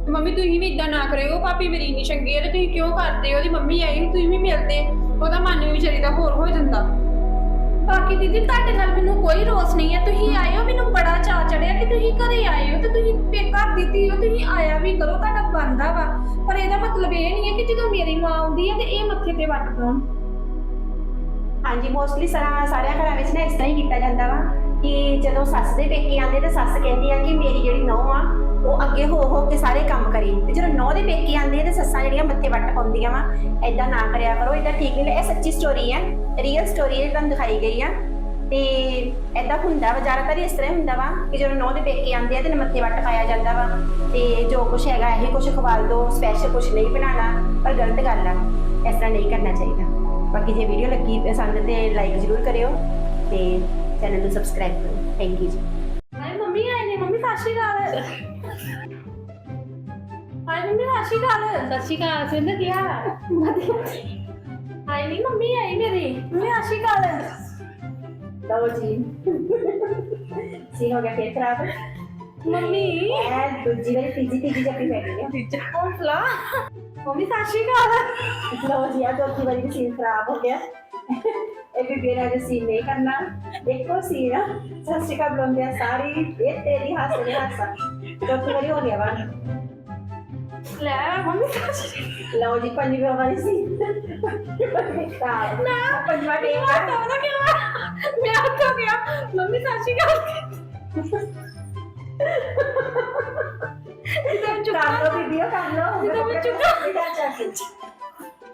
ਮੰਮੀ ਤੁਸੀਂ ਵੀ ਇਦਾਂ ਨਾ ਕਰਿਓ ਭਾਬੀ ਮੇਰੀ ਇੰਨੀ ਚੰਗੀ ਹੈ ਤੇ ਤੁਸੀਂ ਕਿਉਂ ਕਰਦੇ ਹੋ? ਉਹਦੀ ਮੰਮੀ ਆਈ ਸੀ, ਤੁਸੀਂ ਵੀ ਮਿਲਦੇ। ਉਹਦਾ ਮਨ ਵੀ ਵਿਚਾਰੀ ਦਾ ਹੋਰ ਹੋ ਜਾਂਦਾ। ਬਾਕੀ ਦੀਦੀ ਤੁਹਾਡੇ ਨਾਲ ਮੈਨੂੰ ਕੋਈ ਰੋਸ ਨਹੀਂ ਹੈ ਤੁਸੀਂ ਆਏ ਹੋ ਮੈਨੂੰ ਬੜਾ ਚਾਅ ਚੜਿਆ ਕਿ ਤੁਸੀਂ ਘਰੇ ਆਏ ਹੋ ਤੇ ਤੁਸੀਂ ਪੇ ਘਰ ਦੀ ਧੀ ਹੋ ਤੁਸੀਂ ਆਇਆ ਵੀ ਕਰੋ ਤੁਹਾਡਾ ਬਣਦਾ ਵਾ। ਪਰ ਇਹਦਾ ਮਤਲਬ ਇਹ ਨਹੀਂ ਹੈ ਕਿ ਜਦੋਂ ਮੇਰੀ ਮਾਂ ਆਉਂਦੀ ਹੈ ਤੇ ਇਹ ਮੱਥੇ ਤੇ ਵੱਟ ਪਾਉਣ। ਹਾਂਜੀ ਮੋਸਟਲੀ ਸਾਰਾ ਸਾਰਿਆਂ ਘਰਾਂ ਵਿੱਚ ਨਾ ਇਸ ਤਰ੍ਹਾਂ ਹੀ ਕੀਤਾ ਜਾਂਦਾ ਵਾ। ਕਿ ਜਦੋਂ ਸੱਸ ਦੇ ਪੇਕੇ ਆਉਂਦੇ ਤੇ ਸੱਸ ਕਹਿੰਦੀ ਆ ਕਿ ਮੇਰੀ ਜਿਹੜੀ ਨੌਂ ਆ, ਉਹ ਅੱਗੇ ਹੋ ਹੋ ਕੇ ਸਾਰੇ ਕੰਮ ਕਰੇ। ਤੇ ਜਦੋਂ ਨੌਂ ਦੇ ਪੇਕੇ ਆਉਂਦੇ ਤੇ ਸੱਸਾਂ ਜਿਹੜੀਆਂ ਮੱਥੇ ਵੱਟ ਪਾਉਂਦੀਆਂ ਵਾ ਐਦਾਂ ਨਾ ਕਰਿਆ ਕਰੋ ਐਦਾਂ ਠੀਕ ਨਹੀਂ। ਇਹ ਸੱਚੀ ਸਟੋਰੀ ਹੈ ਰੀਅਲ ਸਟੋਰੀ ਹੈ ਤੁਹਾਨੂੰ ਦਿਖਾਈ ਗਈ ਆ। ਤੇ ਐਦਾਂ ਹੁੰਦਾ ਵਾ, ਜ਼ਿਆਦਾਤਰ ਇਸ ਤਰ੍ਹਾਂ ਹੀ ਹੁੰਦਾ ਵਾ ਕਿ ਜਦੋਂ ਨੌ ਦੇ ਪੇਕੇ ਆਉਂਦੇ ਆ ਤੇ ਮੱਥੇ ਵੱਟ ਪਾਇਆ ਜਾਂਦਾ ਵਾ। ਤੇ ਜੋ ਕੁਛ ਹੈਗਾ, ਇਹ ਕੁਛ ਖਵਾਲ ਦੋ ਸਪੈਸ਼ਲ ਕੁਛ ਨਹੀਂ ਬਣਾਉਣਾ, ਪਰ ਗਲਤ ਗੱਲ ਆ, ਇਸ ਤਰ੍ਹਾਂ ਨਹੀਂ ਕਰਨਾ ਚਾਹੀਦਾ। ਬਾਕੀ ਜੇ ਵੀਡੀਓ ਲੱਗੀ ਪਸੰਦ ਤੇ ਲਾਈਕ ਜ਼ਰੂਰ ਕਰਿਓ, ਤੇ ਚੈਨਲ ਨੂੰ ਸਬਸਕ੍ਰਾਈਬ ਕਰੋ। ਥੈਂਕ ਯੂ ਜੀ। ਹਾਏ ਮੰਮੀ ਆਏ ਨੇ। ਮੰਮੀ ਸਤਿ ਸ਼੍ਰੀ ਅਕਾਲ। ਹਾਏ ਮੰਮੀ ਅਕਾਲ। ਸਤਿ ਸ਼੍ਰੀ ਅਕਾਲ ਸੁਰਿੰਦਰ ਕੀ ਹਾਲ? ਆ ਹਾਏ ਨਹੀਂ ਮੰਮੀ ਆਈ ਮੇਰੀ। ਮੰਮੀ ਸ਼੍ਰੀ ਅਕਾਲ। ਲਓ ਜੀ। ਸੀ ਹੋ ਗਿਆ ਫੇਰ ਖਰਾਬ। ਮੰਮੀ। ਇਹ ਦੂਜੀ ਵਾਰੀ ਤੀਜੀ ਤੀਜੀ ਜੱਪੀ ਪੈ ਗਈ ਆ। ਹੌਸਲਾ ਮੰਮੀ ਸ਼੍ਰੀ ਅਕਾਲ। ਲਓ ਜੀ ਆ ਚੌਥੀ ਵਾਰੀ ਵੀ ਸੀਨ ਖਰਾਬ ਹੋ ਗਿਆ। ਇਹ ਵੀ ਬੇਰਾ ਦੇ ਸੀਨ ਨਹੀਂ ਕਰਨਾ। ਇੱਕੋ ਸੀਨ। ਸਤਿ ਸ਼੍ਰੀ ਅਕਾਲ ਬੁਲਾਉਂਦੇ ਆ ਸਾਰੀ। ਇਹ ਤੇਰੀ ਹਾਸੇ ਦੇ ਹਾਸਾ। ਚੌਥੀ ਵਾਰੀ ਹੋ ਗਿਆ ਵਾ। ਲੈ ਮੰਮੀ ਸਤਿ ਸ਼੍ਰੀ ਲਓ ਜੀ ਪੰਜਵੀਂ ਵਾਰੀ ਸੀਨ। ਨਾ ਪੰਜਵਾਂ ਟੇਕ ਅਕਾਲ ਤਾਂ ਕਿਹਾ ਮੈਂ ਹੋ ਗਿਆ ਮੰਮੀ ਸਤਿ ਸ਼੍ਰੀ ਅਕਾਲ। ਜਦੋਂ ਕਰ ਲਓ ਵੀਡੀਓ ਕਰ ਲਓ। ਜਦੋਂ ਮੈਂ ਚੁੱਕਾ- ਚੁੱਕਾ